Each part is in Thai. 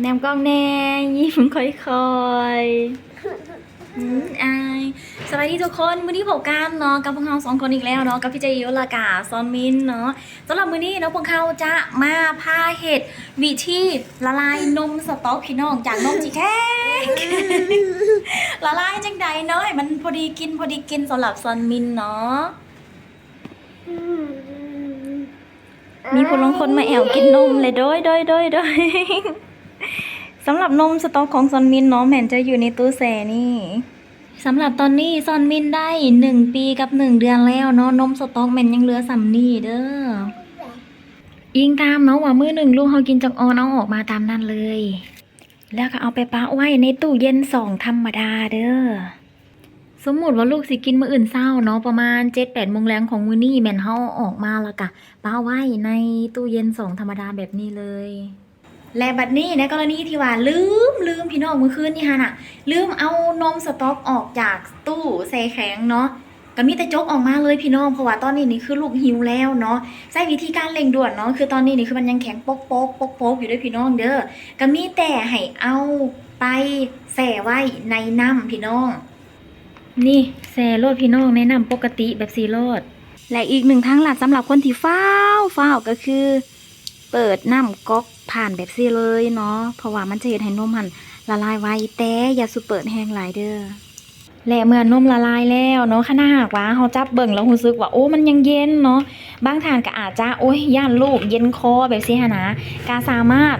แนมกล้องแน่ยิ้มค่อยๆอืมอายสวัสดีทุกคนมื้อนี้พบกันเนาะกับพวกเราสองคนอีกแล้วเนาะกับพี่เจยุลากาซอนมินเนาะสำหรับมื้อนี้เนาะพวกเขาจะมาพาเห็ดวิธีละลายนมสต๊อกพี่น้องจากนมจีแข็งละลายจังใดเนาะให้มันพอดีกินพอดีกินสำหรับซอนมินเนาะมีคนลงคนมาแอวกินนมเลยโดยโดยโดยโดย สำหรับนมสต๊อกของซอนมินเนาะแม่นจะอยู่ในตู้แช่นี่สำหรับตอนนี้ซอนมินได้หนึ่งปีกับหนึ่งเดือนแล้วเนาะนมสต๊อกแม่นยังเหลือสำนี่เด้อยิงตามเนาะว่ามือหนึ่งลูกเขากินจากออนเอาออกมาตามนั้นเลย แล้วก็เอาไปปะไว้ในตู้เย็นสองธรรมดาเด้อสมมติว่าลูกสิกินมื้ออื่นเช้าเนาะประมาณ7 8โมงแรงของมื้อนี้แม่นเฮาเอาออกมาแล้วก็ป้าไว้ในตู้เย็นสองธรรมดาแบบนี้เลย และบัดนี้ในกรณีที่ว่าลืมลืมพี่น้องเมื่อคืนนี่ฮะน่ะ ลืมเอานมสต๊อกออกจากตู้ใส่แข็งเนาะก็มีแต่จกออกมาเลยพี่น้องเพราะว่าตอนนี้นี่คือลูกหิวแล้วเนาะใช้วิธีการเร่งด่วนเนาะคือตอนนี้นี่คือมันยังแข็งปกปกปกปกอยู่ด้วยพี่น้องเด้อก็มีแต่ให้เอาไปแส่ไว้ในน้ำพี่น้อง นี่แซ่โลดพี่น้องแนะนำปกติแบบซีโรดและอีกหนึ่งทางหลัดสำหรับคนที่ฟ้าวฟ้าวก็คือ เปิดน้ำก๊อกผ่านแบบซีเลยเนาะเพราะว่ามันจะเห็นให้นมหันละลายไวแต่อย่าสุเปิดแห้งหลายเด้อและเมื่อนมละลายแล้วเนาะขณะหากว่าเขาจับเบิ่งแล้วรู้สึกว่าโอ้มันยังเย็นเนาะบางทานก็อาจจะโอ้ยย่านลูกเย็นคอแบบซีหนนะกาสามารถ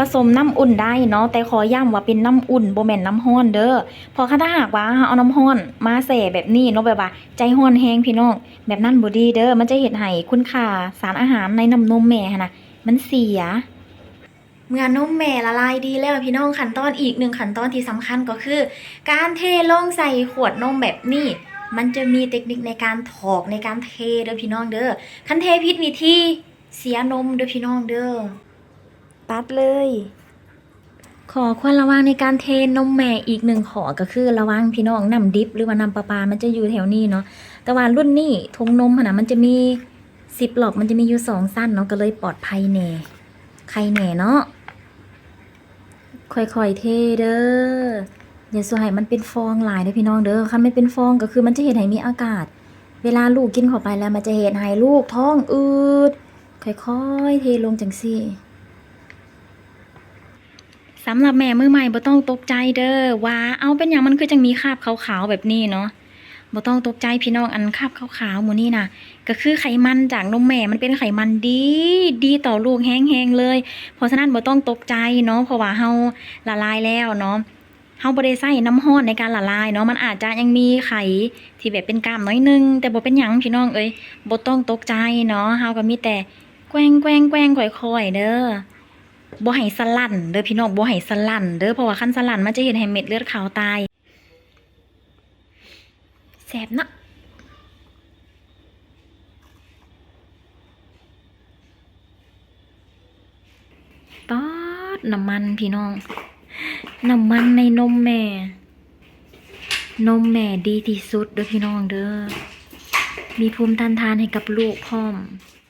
ผสมน้ำอุ่นได้เนาะแต่ขอย้ำว่าเป็นน้ำอุ่นโบแม่นน้ำร้อนเด้อพอถ้าหากว่าเอาน้ำห้อนมาแส่แบบนี้เนาะแบบว่าใจห้อนแห้งพี่น้องแบบนั้นบ่ดีเด้อมันจะเห็นให้คุณค่าสารอาหารในน้ำนมแม่นะมันเสียเมื่อนมแม่ละลายดีแล้วพี่น้องขั้นตอนอีกหนึ่งขั้นตอนที่สำคัญก็คือ การเทลงใส่ขวดนมแบบนี้ มันจะมีเทคนิคในการถอกในการเทเด้อพี่น้องเด้อคันเทผิดวิธีเสียนมเด้อพี่น้องเด้อ ตัดเลย ขอควรระวังในการเทนมแม่อีกหนึ่งขอก็คือระวังพี่น้องน้ำดิบหรือว่าน้ำประปลามันจะอยู่แถวนี้เนาะแต่ว่ารุ่นนี้ทงนมนะมันจะมีสิบหลอกมันจะมีอยู่สองสั้นเนาะก็เลยปลอดภัยแน่ใครแน่เนาะค่อยๆเทเด้ออย่าสวยให้มันเป็นฟองหลายเด้อพี่น้องเด้อคันไม่เป็นฟองก็คือมันจะเห็นให้มีอากาศ เวลาลูกกินเข้าไปแล้วมันจะเห็นให้ลูกท้องอืดค่อยๆเทลงจังซี่ สำหรับแม่มือใหม่บ่ต้องตกใจเด้อว่าเอาเป็นอย่างมันคือจังมีคราบขาวๆแบบนี้เนาะบ่ต้องตกใจพี่น้องอันคราบขาวๆหมู่นี่น่ะก็คือไขมันจากนมแม่มันเป็นไขมันดีดีต่อลูกแห้งๆเลย เพราะฉะนั้นบ่ต้องตกใจเนาะเพราะว่าเฮาละลายแล้วเนาะเฮาบ่ได้ใส่น้ำร้อนในการละลายเนาะมันอาจจะยังมีไข่ที่แบบเป็นกล้ามน้อยนึง แต่บ่เป็นหยังพี่น้องเอ้ยบ่ต้องตกใจเนาะเฮาก็มีแต่แกว้งแกว้งแกว้งค่อยๆเด้อ บ่ให้สลั่นเด้อพี่น้องบ่ให้สลั่นเด้อเพราะว่าคันสลั่นมันจะเห็นให้เม็ดเลือดขาวตายแสบนะป๊อดน้ำมันพี่น้อง น้ำมันในนมแม่ นมแม่ดีที่สุดเด้อพี่น้องเด้อมีภูมิต้านทานให้กับลูกพร้อม